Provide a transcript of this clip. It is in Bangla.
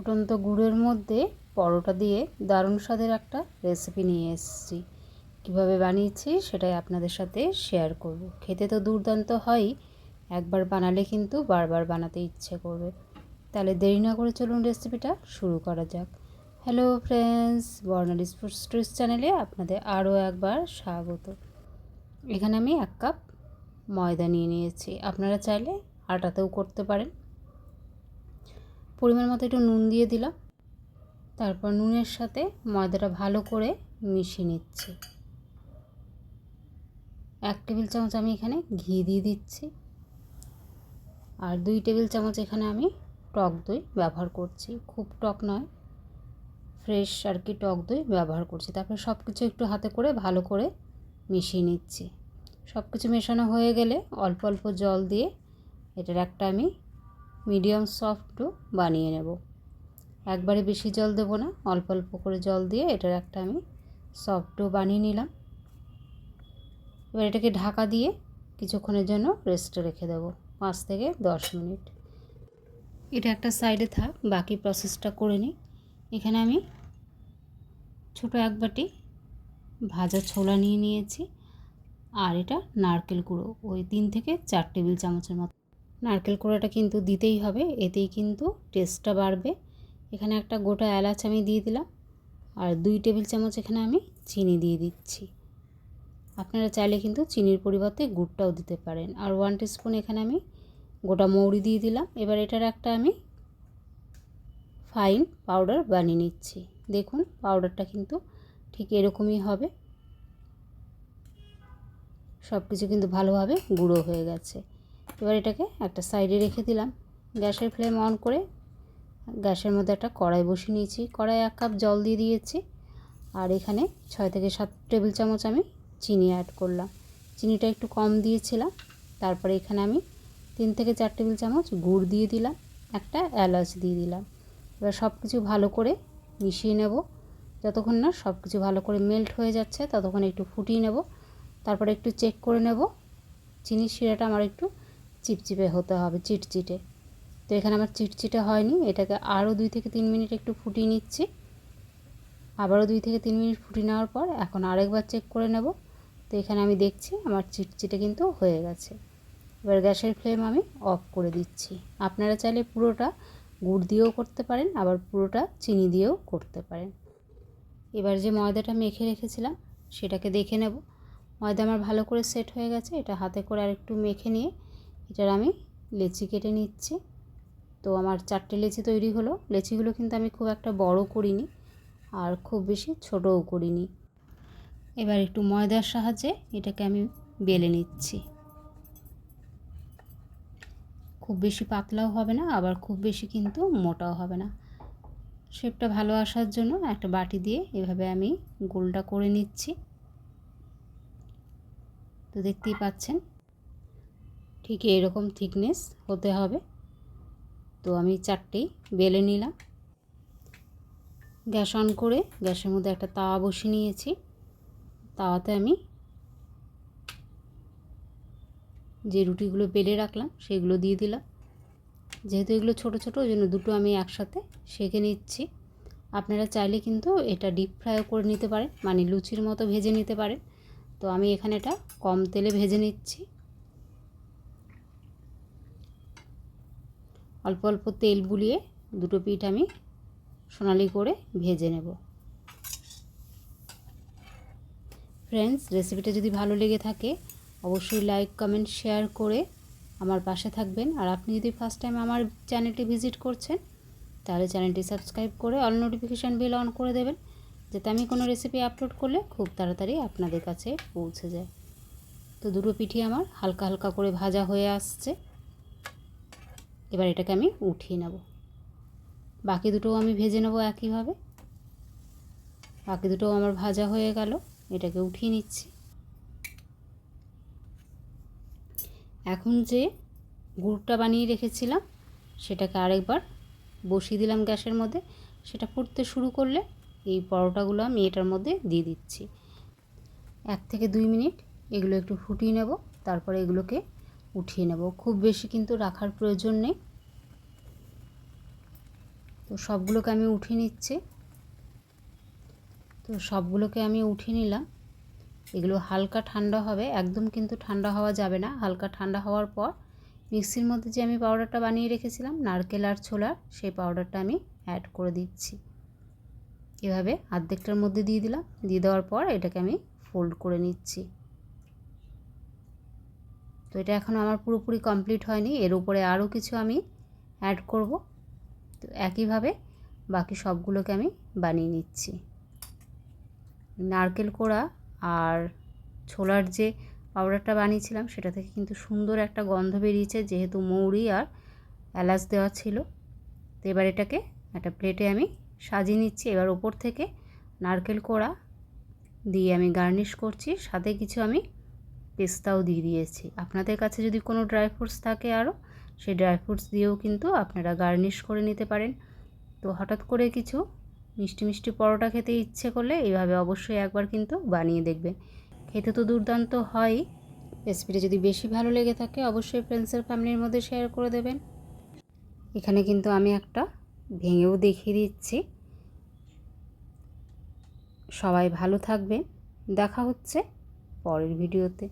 ফুটন্ত গুড়ের মধ্যে পরোটা দিয়ে দারুণ স্বাদের একটা রেসিপি নিয়ে এসেছি। কীভাবে বানিয়েছি সেটাই আপনাদের সাথে শেয়ার করব। খেতে তো দুর্দান্ত হয়ই একবার বানালে কিন্তু বারবার বানাতে ইচ্ছে করবে। তাহলে দেরি না করে চলুন রেসিপিটা শুরু করা যাক। হ্যালো ফ্রেন্ডস বর্ণালী স্ট্রিস চ্যানেলে আপনাদের আরও একবার স্বাগত। এখানে আমি এক কাপ ময়দা নিয়ে নিয়েছি। আপনারা চাইলে আটাতেও করতে পারেন। পরিমাণ মতো একটু নুন দিয়ে দিলাম। তারপর নুনের সাথে ময়দাটা ভালো করে মিশিয়ে নিচ্ছি। এক টেবিল চামচ আমি এখানে ঘি দিয়ে দিচ্ছি। আর দুই টেবিল চামচ এখানে আমি টক দই ব্যবহার করছি। খুব টক নয়, ফ্রেশ আর কি টক দই ব্যবহার করছি। তারপর সব কিছু একটু হাতে করে ভালো করে মিশিয়ে নিচ্ছি। সব কিছু মেশানো হয়ে গেলে অল্প অল্প জল দিয়ে এটার একটা আমি মিডিয়াম সফট ডো বানিয়ে নেব। একবারে বেশি জল দেবো না, অল্প অল্প করে জল দিয়ে এটার একটা আমি সফট ডো বানিয়ে নিলাম। এবার এটাকে ঢাকা দিয়ে কিছুক্ষণের জন্য রেস্টে রেখে দেবো, পাঁচ থেকে দশ মিনিট। এটা একটা সাইডে থাক, বাকি প্রসেসটা করে নিই। এখানে আমি ছোটো এক বাটি ভাজা ছোলা নিয়ে নিয়েছি, আর এটা নারকেল গুঁড়ো, ওই তিন থেকে চার টেবিল চামচের মতো। নারকেল কোড়াটা কিন্তু দিতেই হবে, এতেই কিন্তু টেস্টটা বাড়বে। এখানে একটা গোটা এলাচ আমি দিয়ে দিলাম, আর দুই টেবিল চামচ এখানে আমি চিনি দিয়ে দিচ্ছি। আপনারা চাইলে কিন্তু চিনির পরিবর্তে গুড়টাও দিতে পারেন। আর ওয়ান টিস্পুন এখানে আমি গোটা মৌরি দিয়ে দিলাম। এবার এটার একটা আমি ফাইন পাউডার বানিয়ে নিচ্ছি। দেখুন পাউডারটা কিন্তু ঠিক এরকমই হবে। সব কিছু কিন্তু ভালোভাবে গুঁড়ো হয়ে গেছে। এবার এটাকে একটা সাইডে রেখে দিলাম। গ্যাসের ফ্লেম অন করে গ্যাসের মধ্যে একটা কড়াই বসিয়ে নিয়েছি। কড়াই এক কাপ জল দিয়ে দিয়েছি আর এখানে ছয় থেকে সাত টেবিল চামচ আমি চিনি অ্যাড করলাম। চিনিটা একটু কম দিয়েছিলাম, তারপরে এখানে আমি তিন থেকে চার টেবিল চামচ গুড় দিয়ে দিলাম, একটা এলাচ দিয়ে দিলাম। এবার সব কিছু ভালো করে মিশিয়ে নেব। যতক্ষণ না সব কিছু ভালো করে মেল্ট হয়ে যাচ্ছে, ততক্ষণ একটু ফুটিয়ে নেব। তারপরে একটু চেক করে নেব। চিনির শিরাটা আমার একটু চিপচিপে হতে হবে, চিটচিটে। তো এখানে আমার চিটচিটে হয়নি, এটাকে আরও দুই থেকে তিন মিনিট একটু ফুটিয়ে নিচ্ছি। আবারও দুই থেকে তিন মিনিট ফুটিয়ে নেওয়ার পর এখন আরেকবার চেক করে নেব। তো এখানে আমি দেখছি আমার চিটচিটে কিন্তু হয়ে গেছে। এবার গ্যাসের ফ্লেম আমি অফ করে দিচ্ছি। আপনারা চাইলে পুরোটা গুড় দিয়েও করতে পারেন, আবার পুরোটা চিনি দিয়েও করতে পারেন। এবার যে ময়দাটা মেখে রেখেছিলাম, সেটাকে দেখে নেব। ময়দা আমার ভালো করে সেট হয়ে গেছে, এটা হাতে করে আরেকটু মেখে নিয়ে এটার আমি লেচি কেটে নিচ্ছি। তো আমার চারটে লেচি তৈরি হলো। লেচিগুলো কিন্তু আমি খুব একটা বড় করিনি আর খুব বেশি ছোটও করিনি। এবার একটু ময়দার সাহায্যে এটাকে আমি বেলে নিচ্ছি। খুব বেশি পাতলাও হবে না, আবার খুব বেশি কিন্তু মোটাও হবে না। শেপটা ভালো আসার জন্য একটা বাটি দিয়ে এভাবে আমি গোলটা করে নিচ্ছি। তো দেখতেই পাচ্ছেন ঠিক এরকম থিকনেস হতে হবে। তো আমি চারটেই বেলে নিলাম। গ্যাস অন করে গ্যাসের মধ্যে একটা তাওয়া বসিয়ে নিয়েছি। তাওয়াতে আমি যে রুটিগুলো বেলে রাখলাম সেগুলো দিয়ে দিলাম। যেহেতু এগুলো ছোট ছোট, ওই জন্য দুটো আমি একসাথে সেঁকে নিচ্ছি। আপনারা চাইলে কিন্তু এটা ডিপ ফ্রাইও করে নিতে পারেন মানে লুচির মতো ভেজে নিতে পারেন। তো আমি এখানে এটা কম তেলে ভেজে নিচ্ছি। অল্প অল্প তেল বুলিয়ে দুটো পিঠ আমি সোনালি করে ভেজে নেব। ফ্রেন্ডস রেসিপিটা যদি ভালো লেগে থাকে, অবশ্যই লাইক কমেন্ট শেয়ার করে আমার পাশে থাকবেন। আর আপনি যদি ফার্স্ট টাইম আমার চ্যানেলটি ভিজিট করছেন, তাহলে চ্যানেলটি সাবস্ক্রাইব করে অল নোটিফিকেশান বেল অন করে দেবেন, যাতে আমি কোনো রেসিপি আপলোড করলে খুব তাড়াতাড়ি আপনাদের কাছে পৌঁছে যায়। তো দুটো পিঠি আমার হালকা হালকা করে ভাজা হয়ে আসছে। এবার এটাকে আমি উঠিয়ে নেব। বাকি দুটোও আমি ভেজে নেব একইভাবে। বাকি দুটোও আমার ভাজা হয়ে গেল, এটাকে উঠিয়ে নিচ্ছি। এখন যে গুড়টা বানিয়ে রেখেছিলাম, সেটাকে আরেকবার বসিয়ে দিলাম গ্যাসের মধ্যে। সেটা ফুটতে শুরু করলে এই পরোটাগুলো আমি এটার মধ্যে দিয়ে দিচ্ছি। এক থেকে দুই মিনিট এগুলো একটু ফুটিয়ে নেব, তারপরে এগুলোকে উঠিয়ে নেব। খুব বেশি কিন্তু রাখার প্রয়োজন নেই। তো সবগুলোকে আমি উঠিয়ে নিচ্ছি। তো সবগুলোকে আমি উঠিয়ে নিলাম। এগুলো হালকা ঠান্ডা হবে। একদম কিন্তু ঠান্ডা হওয়া যাবে না। হালকা ঠান্ডা হওয়ার পর মিক্সির মধ্যে যে আমি পাউডারটা বানিয়ে রেখেছিলাম, নারকেল আর ছোলার সেই পাউডারটা আমি অ্যাড করে দিচ্ছি। এভাবে আর্ধেকটার মধ্যে দিয়ে দিলাম। দিয়ে দেওয়ার পর এটাকে আমি ফোল্ড করে নিচ্ছি। তো এটা এখনও আমার পুরোপুরি কমপ্লিট হয়নি। এর উপরে আরও কিছু আমি অ্যাড করব। তো একইভাবে বাকি সবগুলোকে আমি বানিয়ে নিচ্ছি। নারকেল কোড়া আর ছোলার যে পাউডারটা বানিয়েছিলাম, সেটা থেকে কিন্তু সুন্দর একটা গন্ধ বেরিয়েছে, যেহেতু মৌরি আর এলাচ দেওয়া ছিল। তো এবার এটাকে একটা প্লেটে আমি সাজিয়ে নিচ্ছি। এবার ওপর থেকে নারকেল কোড়া দিয়ে আমি গার্নিশ করছি। সাথে কিছু আমি পেস্তাও দিয়ে দিয়েছি। আপনাদের কাছে যদি কোনো ড্রাই ফ্রুটস থাকে আরও, সেই ড্রাই ফ্রুটস দিয়েও কিন্তু আপনারা গার্নিশ করে নিতে পারেন। তো হঠাৎ করে কিছু মিষ্টি মিষ্টি পরোটা খেতে ইচ্ছে করলে এইভাবে অবশ্যই একবার কিন্তু বানিয়ে দেখবেন। খেতে তো দুর্দান্ত হয়। রেসিপিটা যদি বেশি ভালো লেগে থাকে অবশ্যই ফ্রেন্ডসের ফ্যামিলির মধ্যে শেয়ার করে দেবেন। এখানে কিন্তু আমি একটা ভেঙেও দেখিয়ে দিচ্ছি। সবাই ভালো থাকবেন। দেখা হচ্ছে পরের ভিডিওতে